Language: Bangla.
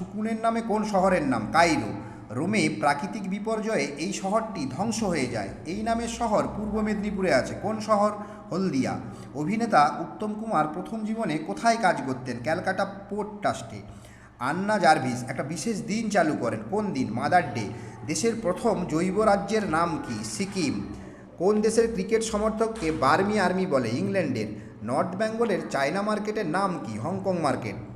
সুকুনের নামে কোন শহরের নাম? কাইরো। রোমে প্রাকৃতিক বিপর্যয়ে এই শহরটি ধ্বংস হয়ে যায়। এই নামের শহর পূর্ব মেদিনীপুরে আছে। কোন শহর? হলদিয়া। অভিনেতা উত্তম কুমার প্রথম জীবনে কোথায় কাজ করতেন? ক্যালকাটা পোর্ট ট্রাস্টে। আন্না জার্ভিস একটা বিশেষ দিন চালু করেন। কোন দিন? Mother Day. দেশের প্রথম জৈব রাজ্যের নাম কি? সিকিম। কোন দেশের ক্রিকেট সমর্থককে বার্মি আর্মি বলে? ইংল্যান্ডের। নর্থ বেঙ্গলের চায়না মার্কেটের নাম কি? Hong Kong market.